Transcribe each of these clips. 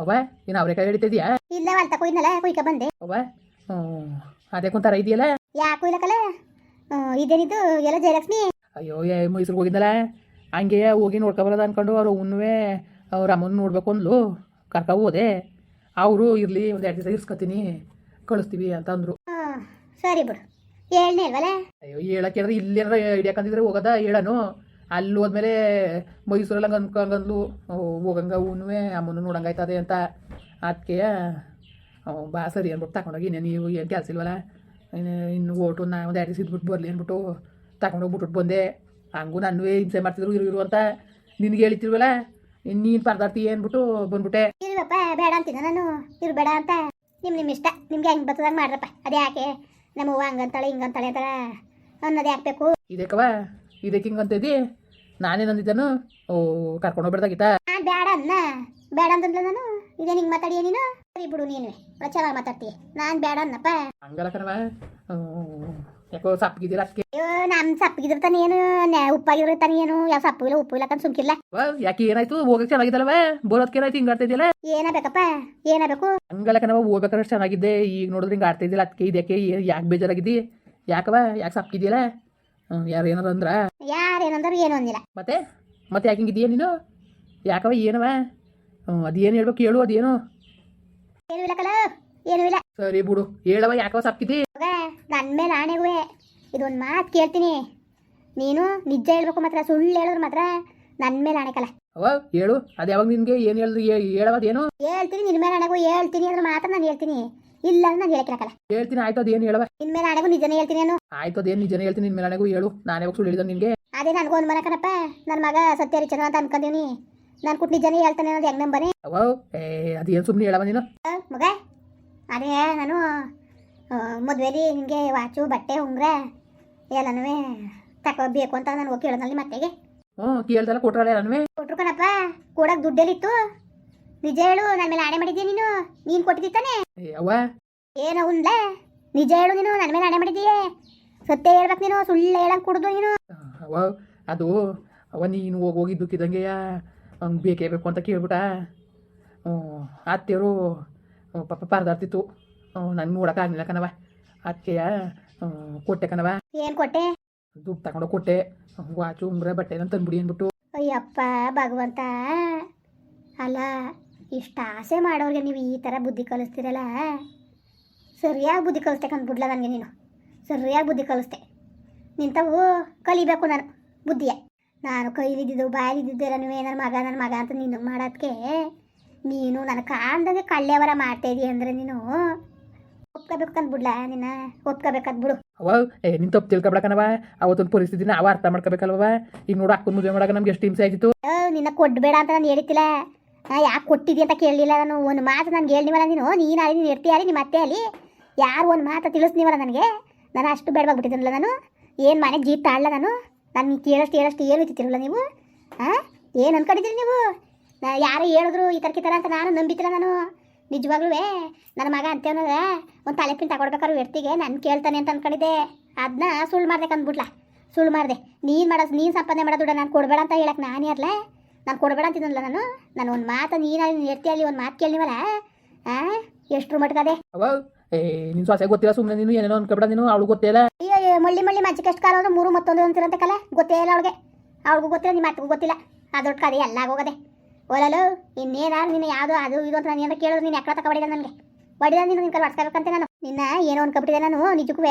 ಅವ್ವ ಏನು ಅವ್ರೇಕಾಯಿ ಹಿಡಿತಿದ್ಯಾ? ಇಲ್ಲ ಅಂತ ಕೊಯ್ನಲ್ಲ ಕೊಯ್ಕ ಬಂದೆ. ಅವ್ವ ಹ್ಞೂ ಅದೇ ಕುಂತಾರ ಇದೆಯಲ್ಲ ಯಾ ಕೊಯ್ಲಕ್ಕಲ್ಲ ಇದೇನಿದು ಎಲ್ಲ ಜಯಲಕ್ಷ್ಮಿ? ಅಯ್ಯೋ ಏ ಮೈಸೂರಿಗೆ ಹೋಗಿದ್ದಲ್ಲ ಹಂಗೆ ಹೋಗಿ ನೋಡ್ಕೊಬರೋದು ಅನ್ಕೊಂಡು ಅವ್ರು ಉನ್ವೆ ಅವ್ರ ಅಮ್ಮನ ನೋಡ್ಬೇಕು ಅಂದ್ಲು. ಕರ್ಕ ಹೋದೆ. ಅವರು ಇರಲಿ ಒಂದು ಎರಡು ದಿವಸ ಇರ್ಸ್ಕೊತೀನಿ ಕಳಿಸ್ತೀವಿ ಅಂತ ಅಂದರು. ಸರಿ ಬಿಡು. ಏಳ್ನೇ ಅಲ್ವಲ್ಲ ಅಯ್ಯೋ ಹೇಳಕ್ಕೆ ಇಲ್ಲೇನಾರ ಹಿಡಿಯಾಕಂದಿದ್ರೆ ಹೋಗೋದ ಹೇಳನು. ಅಲ್ಲಿ ಹೋದ್ಮೇಲೆ ಮೈಸೂರಲ್ಲಿ ಹಂಗೆ ಅನ್ಕೊಂಗಂದ್ಲು ಹೋಗಂಗ ಉಣ್ವೆ ಅಮ್ಮನೂ ನೋಡಂಗಾಯ್ತದೆ ಅಂತ. ಅದಕ್ಕೆ ಬಾ ಸರಿ ಅಂದ್ಬಿಟ್ಟು ತಗೊಂಡೋಗಿ ಇನ್ನೇನು ನೀವು ಏನು ಕೆಲಸ ಇಲ್ವಲ್ಲ? ಇನ್ನು ಇನ್ನು ಓಟು ನಾ ಒಂದು ಎರಡು ಇದ್ಬಿಟ್ಟು ಬರಲಿ ಅಂದ್ಬಿಟ್ಟು ತಗೊಂಡೋಗ್ಬಿಟ್ಟು ಬಂದೆ. ಹಂಗೂ ನಾನು ಹಿಂಸೆ ಮಾಡ್ತಿದ್ರು ಇರು ಇರು ಅಂತ ನಿನ್ಗೆ ಇನ್ನು ನೀನು ಪರದಾಡ್ತಿ ಅಂದ್ಬಿಟ್ಟು ಬಂದ್ಬಿಟ್ಟೆ. ಇಲ್ವಪ್ಪ ಬೇಡ ಅಂತೀನ ನಾನು. ಇರ್ಬೇಡ ಅಂತ. ನಿಮ್ಮ ನಿಮ್ಮ ಇಷ್ಟ. ನಿಮ್ಗೆ ಹೆಂಗೆ ಬರ್ತದಂಗೆ ಮಾಡ್ರಪ್ಪ. ಅದು ಯಾಕೆ? ನಮ್ಮ ಅವ್ವ ಹಂಗಂತಾಳೆ ಹಿಂಗಂತಾಳೆ ಅಂತ ಅನ್ನೋದು ಯಾಕೆ ಬೇಕು? ಇದಕ್ಕವ ಇದಕ್ಕೆ ಹಿಂಗಂತಿದ್ದಿ ನಾನೇನಂದಿದ್ದಾನು ಓ ಕರ್ಕೊಂಡು ಹೋಗ್ಬಿಡ್ದಾಗಿತ್ತಾ? ಬೇಡ ಅನ್ನ ಬೇಡ ಅಂತಂದ್ಲ ನಾನು. ಇದೇ ನಿಂಗೆ ಮಾತಾಡಿಯ ನೀನು? ಸರಿ ಬಿಡು ನೀನು. ಚೆನ್ನಾಗಿ ಮಾತಾಡ್ತೀಯ. ನಾನು ಬೇಡ ಅನ್ನಪ್ಪ ಹಂಗಲ್ಲ ಕಣವ ಯಾಕೋ ಸಪ್ಪಗಿದ್ದೀರ ಅದಕ್ಕೆ ಅಯ್ಯೋ ನಮ್ಮ ಸಪ್ಪಗಿದ್ರ ತಾನೆ ಏನು? ಉಪ್ಪಾಗಿದ್ರೆ ತಾನೆ ಏನು? ಯಾವ ಸಪ್ಪು ಇಲ್ಲ ಉಪ್ಪು ಇಲ್ಲ ಅಂತ ಸುಮ್ಕಿಲ್ಲ ಯಾಕೆ ಏನಾಯ್ತು? ಹೋಗಕ್ಕೆ ಚೆನ್ನಾಗಿದ್ದಲ್ವ ಬರೋದಕ್ಕೆ ಏನಾಯ್ತು? ಹಿಂಗೆ ಆಡ್ತಾ ಇದೆಯಲ್ಲ ಏನ ಬೇಕಪ್ಪ ಏನ ಬೇಕು ಹಂಗಲ್ಲ ಕಣವ ಹೋಗ್ಬೇಕಾದ್ರೆ ಚೆನ್ನಾಗಿದ್ದೆ. ಈಗ ನೋಡಿದ್ರೆ ಹಿಂಗೆ ಆಡ್ತಾ ಇದ್ದಿಲ್ಲ ಅದಕ್ಕೆ ಇದಕ್ಕೆ ಯಾಕೆ ಬೇಜಾರಾಗಿದ್ದಿ? ಯಾಕವ ಯಾಕೆ ಸಪ್ಪಗಿದೆಯಲ್ಲ ಯಾರು ಏನಾರ ಅಂದ್ರ? ಯಾರು ಏನಂದ್ರು ಏನು ಅಂದಿಲ್ಲ. ಮತ್ತೆ? ಮತ್ತೆ ಯಾಕೆ ಹಿಂಗಿದೀಯ ನೀನು? ಯಾಕವ ಏನವ ಅದೇನು ಹೇಳ್ಬೇಕು ಹೇಳು ಅದೇನು? ಏನೂ ಇಲ್ಲ ಕಲ ಏನೂ ಇಲ್ಲ. ಸರಿ ಬಿಡು ಹೇಳವ ಯಾಕವ ಮಗ ನನ್ನ ಮೇಲೆ ಆಣೆಗುವೆ ಇದೊಂದು ಮಾತು ಕೇಳ್ತೀನಿ. ನೀನು ನಿಜ ಹೇಳ್ಬೇಕು ಮಾತ್ರ ಸುಳ್ಳು ಹೇಳಿದ್ರು ಮಾತ್ರ ನನ್ನ ಮೇಲೆ ಆಣೆಕಲ್ಲ ಅವ ಹೇಳು ಅದು ಯಾವಾಗ ನಿನಗೆ ಏನು ಹೇಳಿದ್ರು ಹೇಳವದೇನು ಹೇಳ್ತೀನಿ ನಿನ್ನ ಮೇಲೆ ಆಣೆಗು ಹೇಳ್ತೀನಿ ಅಂದ್ರೆ ಮಾತ್ರ ನಾನು ಹೇಳ್ತೀನಿ. ಇಲ್ಲ ನಾನು ಹೇಳಕ್ಕಿರಕಲ್ಲ ಹೇಳ್ತೀನಿ ಆಯ್ತು ಅದೇನು ಹೇಳವ? ನಿನ್ನ ಮೇಲೆ ಆಣೆಗೂ ನಿಜನೇ ಹೇಳ್ತೀನಿ ನಾನು. ಆಯ್ತು ಅದೇನು ನಿಜನೇ ಹೇಳ್ತೀನಿ ಇನ್ ಮೇಲೆ ಆಡಗೂ ಹೇಳು. ನಾನು ಯಾವಾಗ ಸುಳ್ಳು ಹೇಳಿದ ನಿನಗೆ. ಅದೇ ನನಗೂ ಒಂದು ಮನೆ ಕಣಪ್ಪ. ನನ್ನ ಮಗ ಸತ್ಯ ರಿಚನ ಅಂತ ಅನ್ಕೊಂಡೀನಿ ನಾನು ಕುಟ್ ನಿಜನೇ ಹೇಳ್ತಾನೆ ಅನ್ನೋದು ಹೆಂಗ್ ನಂಬನೆ? ಅವೋ ಏ ಅದೇನು ಸುಮ್ಮನೆ ಹೇಳವ ನೀನು? ಮಗ? ಅದೇ ನಾನು ಮದುವೆಲಿ ನಿಮಗೆ ವಾಚು ಬಟ್ಟೆ ಉಂಗ್ರ ಎಲ್ಲನೂ ತಗೋಬೇಕು ಅಂತ ನಾನು ಹೋಗಿ ಕೇಳೋದಲ್ಲಿ ಮತ್ತೆಗೆ. ಹ್ಞೂ ಕೇಳ್ದಲ್ಲ ಕೊಟ್ರಲ್ಲ ಎಲ್ಲನೂ ಕೊಟ್ರು ಕಣಪ್ಪ. ಕೂಡಕ್ಕೆ ದುಡ್ಡೆಲ್ಲಿತ್ತು. ನಿಜ ಹೇಳು ನನ್ನ ಮೇಲೆ ಆಣೆ ಮಾಡಿದ್ಯಾ ನೀನು? ನೀನು ಕೊಟ್ಟಿದ್ದಾನೆ ಅವ್ವ. ಏನೋ ಉಂಡ್ಲ? ನಿಜ ಹೇಳು ನೀನು ನನ್ನ ಮೇಲೆ ಆಣೆ ಮಾಡಿದ್ದೀಯೆ? ಸತ್ಯ ಹೇಳ್ಬೇಕು ನೀನು ಸುಳ್ಳು ಹೇಳಕ್ ಕುಡ್ದು ನೀನು. ಅವ್ವ ಅದು ಅವ ನೀನು ಹೋಗಿ ಹೋಗಿದ್ದಕ್ಕಿದ್ದಂಗೆ ಹಂಗೆ ಬೇಕೇ ಬೇಕು ಅಂತ ಕೇಳ್ಬಿಟ್ಟ. ಅತ್ತೆಯವರು ಪಾಪ ಪರದಾಡ್ತಿತ್ತು. ನಂಗೆ ನೋಡೋಕ್ಕಾಗಲಿಲ್ಲ ಕಣವ ಅತ್ತೆಯ ಕೊಟ್ಟೆ ಕಣವ ಏನು ಕೊಟ್ಟೆ? ದುಡ್ಡು ತಗೊಂಡು ಕೊಟ್ಟೆ. ವಾಚು ಉಂಗ್ರ ಬಟ್ಟೆ ತಂದ್ಬಿಡಿ ಅಂದ್ಬಿಟ್ಟು. ಅಯ್ಯಪ್ಪ ಭಗವಂತ. ಅಲ್ಲ ಇಷ್ಟ ಆಸೆ ಮಾಡೋರಿಗೆ ನೀವು ಈ ಥರ ಬುದ್ಧಿ ಕಲಿಸ್ತೀರಲ್ಲ? ಸರಿಯಾಗಿ ಬುದ್ಧಿ ಕಲಿಸ್ತೆ ಕಂದ್ಬಿಡ್ಲ ನನಗೆ ನೀನು. ಸರಿಯಾಗಿ ಬುದ್ಧಿ ಕಲಿಸ್ತೆ. ನಿಂತವು ಕಲಿಬೇಕು ನಾನು ಬುದ್ಧಿಯ. ನಾನು ಕೈಲಿದ್ದಿದ್ದು ಬಾಯಲಿದ್ದಿದ್ದು ನೀವು ನನ್ನ ಮಗ ನನ್ನ ಮಗ ಅಂತ ನೀನು ಮಾಡೋದಕ್ಕೆ ನೀನು ನನ್ನ ಕಾಣ್ದಂಗೆ ಕಳ್ಳೆವರ ಮಾಡ್ತಾ ಇದೀಯ ಅಂದರೆ ನೀನು ಒಪ್ಕೋಬೇಕು ಕಂದ್ಬಿಡ್ಲ ನಿನ್ನ ಒಪ್ಕೋಬೇಕಂತ ಬಿಡು. ಅವ ಏ ನಿನ್ ತಪ್ಪು ತಿಳ್ಕೊಬಿಡಕನವ ಅವತ್ತೊಂದು ಪರಿಸ್ಥಿತಿ ಅವ ಅರ್ಥ ಮಾಡ್ಕೋಬೇಕಲ್ವ ಈಗ ನೋಡು ಅಕ್ಕನ ಮದುವೆ ಮಾಡಕ್ಕೆ ನಮ್ಗೆ ಎಷ್ಟು ಹಿಂಸೆ ಆಗಿತ್ತು ನಿನ್ನ ಕೊಡ್ಬೇಡ ಅಂತ ನಾನು ಹೇಳಿತ್ತಿಲ್ಲ ಯಾಕೆ ಕೊಟ್ಟಿದ್ದಿ ಅಂತ ಕೇಳಲಿಲ್ಲ ನಾನು. ಒಂದು ಮಾತು ನನಗೆ ಹೇಳಿವಲ್ಲ ನೀನು. ನೀನು ಅಲ್ಲಿ, ನೀನು ಇರ್ತೀಯಾರಿ ನಿಮ್ಮ ಅತ್ತೆ ಅಲ್ಲಿ. ಯಾರು ಒಂದು ಮಾತು ತಿಳಿಸ್ತೀವಲ್ಲ ನನಗೆ? ನಾನು ಅಷ್ಟು ಬೇಡವಾಗ್ಬಿಟ್ಟಿದ್ದೀನಲ್ಲ ನಾನು. ಏನು ಮನೆಗೆ ಜೀಪ್ ತಾಳಲ್ಲ ನಾನು? ನಾನು ಕೇಳಷ್ಟು ಹೇಳಷ್ಟು ಏನು ಇತ್ತಿರಲ್ಲ ನೀವು? ಹಾಂ ಏನು ಅನ್ಕೊಂಡಿದ್ದೀರಿ ನೀವು? ನಾ, ಯಾರು ಹೇಳಿದ್ರು ಈ ಥರ ಥರ ಅಂತ ನಾನು ನಂಬಿತಿಲ್ಲ ನಾನು. ನಿಜವಾಗ್ಲೂ ನನ್ನ ಮಗ ಅಂತೇವನದ ಒಂದು ತಲೆಪಿನ ತಗೊಡ್ಬೇಕಾದ್ರು ವ್ಯಕ್ತಿಗೆ ನಾನು ಕೇಳ್ತಾನೆ ಅಂತ ಅಂದ್ಕೊಂಡಿದ್ದೆ ಅದನ್ನ ಸುಳ್ಳು ಮಾಡ್ದೆ ಅಂದ್ಬಿಟ್ಲ ಸುಳ್ಳು ಮಾಡಿದೆ. ನೀನು ಮಾಡೋದು ನೀನು ಸಂಪಾದನೆ ಮಾಡೋದು ನಾನು ಕೊಡಬೇಡ ಅಂತ ಹೇಳಕ್ಕೆ ನಾನೇ ಯಾರ್ಲ? ನಾನು ಕೊಡಬೇಡ ಅಂತಿದ್ದನಲ್ಲ ನಾನು. ನಾನು ಒಂದು ಮಾತು ನೀನು ಎರ್ತಿಯಲ್ಲಿ ಒಂದು ಮಾತು ಕೇಳಿವಲ್ಲ ಎಷ್ಟು ಎಷ್ಟರ ಮಟ್ಕದೆ? ನಿನ್ ಏ ಗೊತ್ತಿಲ್ಲ ಸುಮ್ಮನೆ ನೀನು ಏನೇನೋ ಅನ್ಕೊಬೇಡ ನೀನು ಅವಳು ಗೊತ್ತಿಲ್ಲ ಅಯ್ಯೋ ಮಳ್ಳಿ ಮಳ್ಳಿ ಮಜ್ಜಿಗೆ ಎಷ್ಟು ಕಾಲ ಅಂದ್ರೆ ಮೂರು ಮತ್ತೊಂದು ಅಂತಿರಂತ ಕಲೆ. ಗೊತ್ತೇ ಇಲ್ಲ ಅವಳಿಗೆ. ಅವಳಿಗೂ ಗೊತ್ತಿಲ್ಲ ನಿಮ್ಮ ಅತ್ತಿಗೂ ಗೊತ್ತಿಲ್ಲ. ಅದೊಟ್ಟು ಕದೆ ಎಲ್ಲ ಹೋಗೋದೆ ಓಲಲು ಇನ್ನೇನಾರು ನಿನ್ನ ಯಾವುದು ಅದು ಇದು ಅಂತ ನಾನು ಏನೋ ಕೇಳೋದು ನೀನು ಯಾಕೆ ತಗೊಬಿಡಿದ ನನಗೆ? ಬಡಿದ ನೀನು ನಿನ್ನ ಕಡೆ ಹೊಡ್ಸ್ಕೋಬೇಕಂತ ನಾನು. ನಿನ್ನ ಏನೋ ಅನ್ಕೊಬಿಟ್ಟಿದೆ ನಾನು ನಿಜಕ್ಕೂ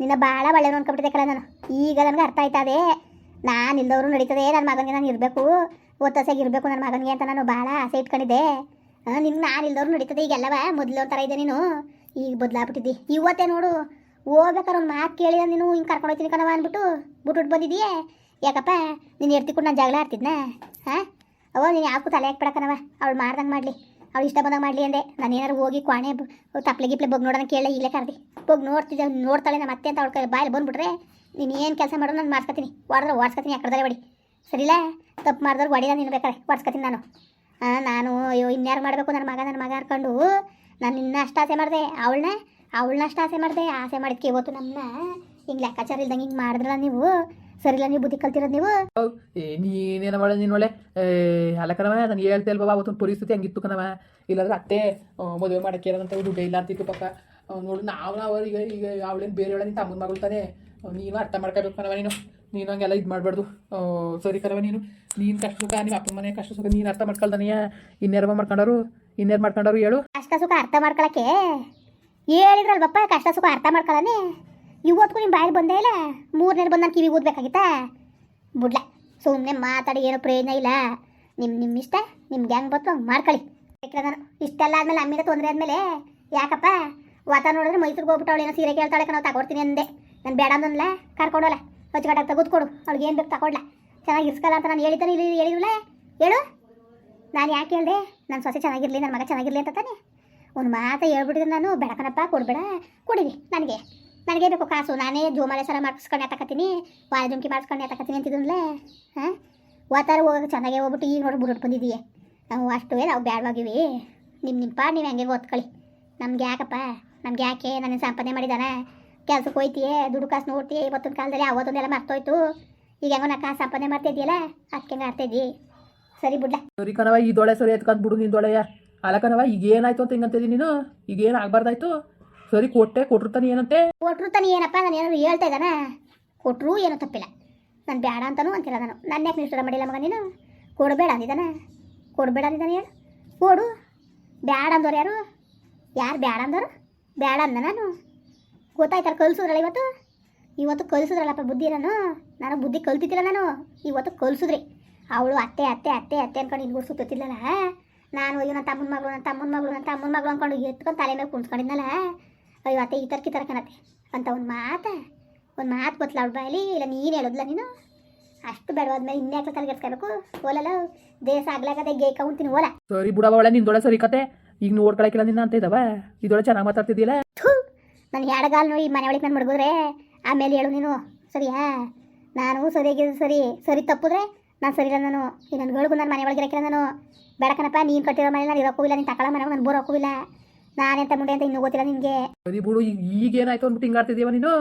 ನಿನ್ನ ಭಾಳ ಒಳ್ಳೆ ಅನ್ಕೊಬಿಟ್ಟಿದೆ ಕಲ ನಾನು. ಈಗ ನನಗೆ ಅರ್ಥ ಆಯ್ತದೆ. ನಾನು ಇಲ್ದವರು ನಡೀತದೆ ನನ್ನ ಮಗನಿಗೆ ನಾನು ಇರಬೇಕು. ಒತ್ತಸಾಗಿ ಇರಬೇಕು ನನ್ನ ಮಗನಿಗೆ ಅಂತ ನಾನು ಭಾಳ ಆಸೆ ಇಟ್ಕೊಂಡಿದ್ದೆ. ನಿನ್ನ ನಾನು ಇಲ್ದವ್ರು ನಡೀತದೆ ಈಗೆಲ್ಲವ? ಮೊದಲು ಒಂಥರ ಇದೆ ನೀನು. ಈಗ ಬದಲಾಗ್ಬಿಟ್ಟಿದ್ದಿ. ಇವತ್ತೇ ನೋಡು ಹೋಗ್ಬೇಕಾರೆ ಒಂದು ಮಾತು ಕೇಳಿದ ನೀನು ಹಿಂಗೆ ಕರ್ಕೊಂಡು ಹೋಗ್ತೀನಿ ಕಣವ ಅಂದ್ಬಿಟ್ಟು ಬಿಟ್ಬಿಟ್ಟು ಬಂದಿದ್ದೀಯೇ? ಯಾಕಪ್ಪ, ನೀನು ಎರ್ತಿಕೊಂಡು ನಾನು ಜಗಳ ಆಡ್ತಿದ್ನ? ಹಾಂ ಅವ ನೀನು ಯಾಕೂ ತಲೆ ಹಾಕ್ಬಿಡಕ್ಕನವ ಅವಳು ಮಾಡ್ದಂಗೆ ಮಾಡಲಿ. ಅವಳು ಇಷ್ಟ ಬಂದಂಗೆ ಮಾಡಲಿ ಅಂದೆ. ನಾನು ಏನಾರು ಹೋಗಿ ಕ್ವಾಣೆ ತಪ್ಪಲೆ ಗಿಪ್ಲೆ ಬಗ್ ನೋಡೋಣ ಕೇಳ ಇಲ್ಲೇ ಕರ್ದಿ. ಹೋಗಿ ನೋಡ್ತಿದ್ದೆ ನೋಡ್ತಾಳೆ ನಮ್ಮ ಮತ್ತೆ ಅಂತ ಅವಳ ಕೈ ಬಾಯಲ್ಲಿ ಬಂದುಬಿಟ್ರೆ, ನೀನು ಏನು ಕೆಲಸ ಮಾಡೋ ನಾನು ಮಾಡ್ಸ್ಕೊತೀನಿ ಹೊಡೆದ್ರೆ ಓಡಿಸ್ಕೊತೀನಿ ಯಾಕಡೆ ಹೊಡಿ ಸರಿಲ್ಲ ತಪ್ಪು ಮಾಡಿದ್ರೆ ಹೊಡಿಲ್ಲ ನೀನು ಬೇಕಾರೆ ಹೊಡ್ಸ್ಕೊತೀನಿ ನಾನು ನಾನು, ಅಯ್ಯೋ, ಇನ್ಯಾರು ಮಾಡಬೇಕು ನನ್ನ ಮಗ ನನ್ನ ಮಗ ಅನ್ಕೊಂಡು ನಾನು ನಿನ್ನ ಅಷ್ಟು ಆಸೆ ಮಾಡಿದೆ. ಅವಳನ್ನ ಅವಳನ್ನ ಅಷ್ಟು ಆಸೆ ಮಾಡಿದೆ. ಆಸೆ ಮಾಡಿದ್ಕೆ ಇವತ್ತು ನಮ್ಮನ್ನ ಹಿಂಗೆ ಲೆಕ್ಕಾಚಾರ ಇಲ್ದಂಗೆ ಹಿಂಗೆ ಮಾಡಿದ್ರಲ್ಲ ನೀವು? ಸರಿಲ್ಲ ನೀವು ಬುದ್ಧಿ ಕಲ್ತಿರೋದು ನೀವು? ನೀನೇನ ಮಾಡ ನೀನು ಒಳ್ಳೆ? ಅಲ್ಲ ಕಣವ ನಾನು ಹೇಳ್ತಾ ಅಲ್ವಾ ಅವತ್ತೊಂದು ಪರಿಸ್ಥಿತಿ ಹಂಗಿತ್ತು ಕಣವ ಇಲ್ಲಾಂದ್ರೆ ಅತ್ತೆ ಮದುವೆ ಮಾಡಕ್ಕೆ ಏನಂತ ದುಡ್ಡು ಇಲ್ಲ ಅಂತಿತ್ತು ಪಾಪ ನೋಡು, ನಾವು ನಾವು ಈಗ ಈಗ ಅವಳೇನು ಬೇರೆ ಹೇಳ ನಿಂತ ತಮ್ಮನ ಮಗಳು ತಾನೆ. ನೀನು ಅರ್ಥ ಮಾಡ್ಕೋಬೇಕು ಕಣವ ನೀನು. ನೀನು ಹಂಗೆಲ್ಲ ಇದು ಮಾಡಬಾರ್ದು. ಸರಿ ಕರವ ನೀನು. ನೀನು ಕಷ್ಟ ಸುಖ ನಿಮ್ಮ ಅಪ್ಪ ಮನೆ ಕಷ್ಟ ಸುಖ, ನೀನು ಅರ್ಥ ಮಾಡ್ಕೊಳ್ದನಿಯ. ಇನ್ಯಾರವ ಮಾಡ್ಕೊಂಡವ್ರು ಇನ್ಯಾರು ಮಾಡ್ಕೊಂಡವ್ರು ಹೇಳು. ಕಷ್ಟ ಸುಖ ಅರ್ಥ ಮಾಡ್ಕೊಳಕ್ಕೆ? ಹೇಳಿದ್ರಲ್ವಪ್ಪ, ಕಷ್ಟ ಸುಖ ಅರ್ಥ ಮಾಡ್ಕೊಳ್ಳನೆ ಇವತ್ತಿಗೂ ನಿಮ್ಮ ಬಾಯಲ್ಲಿ ಬಂದೇ ಇಲ್ಲ. ಮೂರನೇ ಬಂದು ನಾನು ಕಿವಿ ಓದ್ಬೇಕಾಗಿತ್ತ ಬಿಡ್ಲ ಸುಮ್ಮನೆ ಮಾತಾಡಿ, ಏನೋ ಪ್ರಯೋಜನ ಇಲ್ಲ. ನಿಮ್ಮ ನಿಮ್ಮ ಇಷ್ಟ? ನಿಮ್ಗೆ ಹೆಂಗೆ ಬತ್ತು ಹಂಗೆ ಮಾಡ್ಕೊಳ್ಳಿ ನಾನು ಇಷ್ಟೆಲ್ಲ ಆದಮೇಲೆ ಅಮ್ಮಿಂದ ತೊಂದರೆ ಆದಮೇಲೆ. ಯಾಕಪ್ಪ? ವಾತ ನೋಡಿದ್ರೆ ಮೈಸೂರಿಗೆ ಹೋಗ್ಬಿಟ್ಟವಳು ಏನೋ ಸೀರೆ ಕೇಳ್ತಾಳೆ ನಾವು ತಗೊಡ್ತೀನಿ ಅಂದೆ. ನಾನು ಬೇಡ ಅಂದಲ್ಲ ಕರ್ಕೊಂಡೋಲ್ಲ ಹೊಚ್ಕಟ್ಟಾಗ ತೆಗೆದುಕೊಡು ಅವ್ಳಿಗೆ ಏನು ಬೇಕು ತಗೊಡ್ಲ ಚೆನ್ನಾಗಿ ಇರ್ಸ್ಕಲ್ಲ ಅಂತ ನಾನು ಹೇಳಿದ್ದಾನೆ, ಇಲ್ಲಿ ಹೇಳಿದ್ರಲ್ಲ ಹೇಳು. ನಾನು ಯಾಕೆ ಹೇಳಿದೆ? ನನ್ನ ಸೊಸೆ ಚೆನ್ನಾಗಿರಲಿ, ನನ್ನ ಮಗ ಚೆನ್ನಾಗಿರಲಿ ಅಂತ ತಾನೆ. ಒಂದು ಮಾತು ಹೇಳ್ಬಿಟ್ಟಿದ್ರೆ ನಾನು. ಬೆಳಕನಪ್ಪ ಕೊಡಬೇಡ. ಕೊಡಿರಿ, ನನಗೆ. ನನಗೆ ಬೇಕು ಕಾಸು. ನಾನೇ ಜೋಮಾಲೆ ಸರ ಮಾಡಿಸ್ಕೊಂಡು ಎತ್ತಕತ್ತೀನಿ ವಾರ ಜುಮ್ಕಿ ಮಾಡಿಸ್ಕೊಂಡು ಎತ್ತಕತ್ತೀನಿ ಅಂತಿದ್ನಲ್ಲ ಹಾಂ? ಓತಾರ ಹೋಗೋಕೆ ಚೆನ್ನಾಗೇ ಹೋಗ್ಬಿಟ್ಟು ಈಗ ನೋಡಿ ಬಿಟ್ಟು ಬಂದಿದ್ದೀಯ. ನಾವು ಅಷ್ಟು ನಾವು ಬ್ಯಾಡವಾಗಿವಿ. ನಿಮ್ಮ ನಿಮ್ಮ ಪಾಡ್, ನೀವು ಹೆಂಗೆ ಓದ್ಕೊಳ್ಳಿ. ನಮ್ಗೆ ಯಾಕಪ್ಪ? ನಮ್ಗೆ ಯಾಕೆ? ನನ್ನ ಸಂಪಾದನೆ ಮಾಡಿದಾನ? ಕೆಲ್ಸಕ್ಕೆ ಹೋಯ್ತೀಯ ದುಡ್ಡು ಕಾಸು ನೋಡ್ತೀಯ ಇವತ್ತಿನ ಕಾಲದಲ್ಲಿ ಅವತ್ತೊಂದೆಲ್ಲ ಮರ್ತೋಯ್ತು. ಈಗ ಹೆಂಗೋ ನಾ ಕಾಸು ಸಂಪಾದನೆ ಮಾಡ್ತಿದ್ಯಲ್ಲ ಅದಕ್ಕೆ ಹೆಂಗೆ ಆಡ್ತಿದ್ದಿ. ಸರಿ ಬಿಡ್ಲ. ಸರಿ ಕಣವ ಈ ದೊಳೆ ಸರಿ ಎತ್ಕೊಂಡು ಬಿಡು ನಿನ್ನ ದೊಳೆಯ. ಅಲ್ಲ ಕಣವ ಈಗ ಏನಾಯ್ತು ಅಂತ ಹಿಂಗಂತಿದ್ದೀನಿ ನೀನು? ಈಗ ಏನು ಆಗ್ಬಾರ್ದಾಯ್ತು? ಸರಿ ಕೊಟ್ಟೆ ಕೊಟ್ಟಿರ್ತಾನೆ ಏನಂತೆ? ಕೊಟ್ರು ತಾನೆ ಏನಪ್ಪ ನಾನು ಏನಾದ್ರು ಹೇಳ್ತಾ ಇದ್ದಾನ? ಕೊಟ್ಟರು ಏನೂ ತಪ್ಪಿಲ್ಲ. ನಾನು ಬೇಡ ಅಂತಾನು ಅಂತಿಲ್ಲ ನಾನು. ನನ್ನ ಯಾಕೆ ನಿಷ್ಠರ ಮಾಡಿಲ್ಲ ಮಗ ನೀನು? ಕೊಡಬೇಡ ಅಂದಿದ್ದಾನ? ಕೊಡಬೇಡ ಅಂದಿದ್ದಾನೆ ಹೇಳು. ಕೊಡು. ಬೇಡ ಅಂದವ್ರು ಯಾರು? ಯಾರು ಬೇಡ ಅಂದವರು? ಬೇಡ ಅಂದ ನಾನು? ಗೊತ್ತಾಯ್ತಲ್ಲ ಕಲ್ಸಿದ್ರಲ್ಲ ಇವತ್ತು? ಇವತ್ತು ಕಲ್ಸಿದ್ರಲ್ಲಪ್ಪ ಬುದ್ಧಿ ನಾನು. ನಾನು ಬುದ್ಧಿ ಕಲ್ತಿದ್ದಿಲ್ಲ ನಾನು. ಇವತ್ತು ಕಲ್ಸಿದ್ರಿ. ಅವಳು ಅತ್ತೆ ಅತ್ತೆ ಅತ್ತೆ ಅತ್ತೆ ಅನ್ಕೊಂಡು ಇನ್ಗೂ ಸುತ್ತಿಲ್ಲಲ್ಲ ನಾನು ಅಯ್ಯೋ ನನ್ನ ತಮ್ಮನ ಮಗಳು ನನ್ನ ತಮ್ಮನ ಮಗಳು ನನ್ನ ತಮ್ಮನ ಮಗಳು ಅಂದ್ಕೊಂಡು ಎತ್ಕೊಂಡು ತಲೆ ಮೇಲೆ ಕುಣ್ಸ್ಕೊಂಡಿದ್ನಲ್ಲ. ಅಯ್ಯೋ ಅತ್ತೆ ಈ ತರ್ಕಿ ತರಕನತ್ತೆ ಅಂತ ಒಂದು ಮಾತಾ ಒಂದು ಮಾತು ಗೊತ್ತಲ್ಲ ಅವ್ಳ ಬಾಯಲ್ಲಿ? ಇಲ್ಲ ನೀನು ಹೇಳೋದಿಲ್ಲ ನೀನು? ಅಷ್ಟು ಬೇಡವಾದ್ಮೇಲೆ ಇನ್ಯಾಕೆ ತಲೆಗೆಡ್ಸ್ಕೋಬೇಕು ಓಲಲ್ಲ ದೇಶ ಆಗ್ಲಾಗದೆ ಗೇಕ ಉಂತೀನಿ ಓಲ. ಸರಿ ಬಿಡವ ಒಳ್ಳೆ ನಿನ್ ದೊಳೆ ಸರಿ ಕತೆ. ಈಗ ನೋಡ್ಕೊಳಕಿಲ್ಲ ನಿನ್ನ ಅಂತ ಇದಾವ? ಇದೊಳ ಚೆನ್ನಾಗಿ ಮಾತಾಡ್ತಿದ್ದಿಲ್ಲ ಥೂ ನನ್ನ ಎಡಗಾಲ್ನು ಈ ಮನೆ ಒಳಗೆ ನಾನು ಮಡಗಿದ್ರೆ ಆಮೇಲೆ ಹೇಳು ನೀನು. ಸರಿಯಾ? ನಾನು ಸರಿಯಾಗಿದ್ದು ಸರಿ. ಸರಿ ತಪ್ಪಿದ್ರೆ ನಾನು ಸರಿ ಇಲ್ಲ ನಾನು. ಈ ನನ್ನ ಗಳಿಗೂ ನಾನು ಮನೆ ಒಳಗೆ ಇರಕ್ಕಿಲ್ಲ ನಾನು. ಬೇಡಕನಪ್ಪ ನೀನು ಕಟ್ಟಿರೋ ಮನೆ ನಾನು ಇರೋಕ್ಕೂ ಇಲ್ಲ ನೀನು ತಗೊಳ್ಳೋ ಮನೆ ನಾನು ಬೋರ್ ಇಲ್ಲ. ನಾನೆಂತ ಮುಂಡೆ ಅಂತ ಇನ್ನೂ ಗೊತ್ತಿಲ್ಲ ನಿನಗೆ. ಸರಿ ಬಿಡು ಈಗ ಏನಾಯ್ತು ಅಂದ್ಬಿಟ್ಟು ಹಿಂಗಾಡ್ತಿದ್ದೀವ ನೀನು?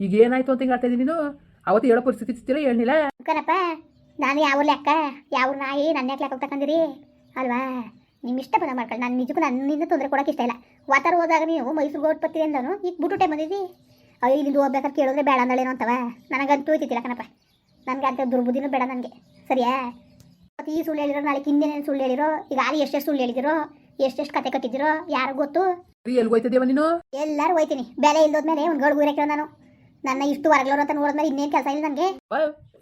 ಈಗ ಏನಾಯ್ತು ಅಂತ ಹಿಂಗಾಡ್ತಾ ಇದ್ದೀನಿ ನೀನು? ಅವತ್ತು ಹೇಳೋ ಪರಿಸ್ಥಿತಿ ಇರ್ತಿಲ್ಲ ಹೇಳಿಲ್ಲ ಕಣಪ್ಪ ನಾನು ಯಾವ ಲೆಕ್ಕ ಯಾವ ನಾಯಿ? ನನ್ನ ಯಾಕೆ ಲೆಕ್ಕ ತಗೊಂಡಿರಿ ಅಲ್ವಾ? ನಿಮ್ಮ ಇಷ್ಟ ಪದ ಮಾಡ್ಕೊಳ್ಳಿ ನಾನು ನಿಜಕ್ಕೂ ನನ್ನಿಂದ ತೊಂದರೆ ಕೊಡೋಕೆ ಇಷ್ಟ ಇಲ್ಲ. ವಾತಾರ ಹೋದಾಗ ನೀವು ಮೈಸೂರು ಗೋಟ್ ಬರ್ತೀರಿ ಅಂದನು ಈಗ ಬಿಟ್ಟು ಟೈಮ್ ಬಂದಿದ್ದಿ ಅಯ್ಯೋ ಇಲ್ಲಿಂದ ಹೋಗ್ಬೇಕಾದ್ರೆ ಕೇಳಿದ್ರೆ ಬೇಡ ಅಂದಳೇನೋ ಅಂತವ. ನನಗಂತೂ ಹೋಯ್ತಿಲ್ಲ ಕಣಪ್ಪ. ನನಗೆ ಅಂತ ದುರ್ಬುದ್ಧಿನೂ ಬೇಡ ನನಗೆ. ಸರಿಯಾ? ಮತ್ತು ಈ ಸುಳ್ಳು ಹೇಳಿರೋ ನಾಳೆ ಹಿಂದೇನೇನು ಸುಳ್ಳು ಹೇಳಿರೋ ಈಗ ಅಲ್ಲಿ ಎಷ್ಟೆಷ್ಟು ಸುಳ್ಳು ಹೇಳಿದಿರೋ ಎಷ್ಟೆಷ್ಟು ಕತೆ ಕಟ್ಟಿದಿರೋ ಯಾರು ಗೊತ್ತು? ಎಲ್ಲಿ ಹೋಯ್ತಿದ್ದೀವ ನೀನು? ಎಲ್ಲರೂ ಹೋಯ್ತೀನಿ. ಬೆಲೆ ಇಲ್ದೋದ್ಮೇಲೆ ಒಂದು ಗಳು ಊರಕ್ಕೆ ನಾನು. ನನ್ನ ಇಷ್ಟು ಹೊರಗ್ಲೋರು ಅಂತ ನೋಡಿದ್ಮೇಲೆ ಇನ್ನೇನು ಕೆಲಸ ಇಲ್ಲ ನನಗೆ.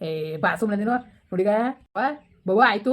ಏ ಬಾ ಸುಮ್ಮನೆ ನೀನು. ಹುಡುಗ ಬಾ ಬವ್ವ ಆಯ್ತು.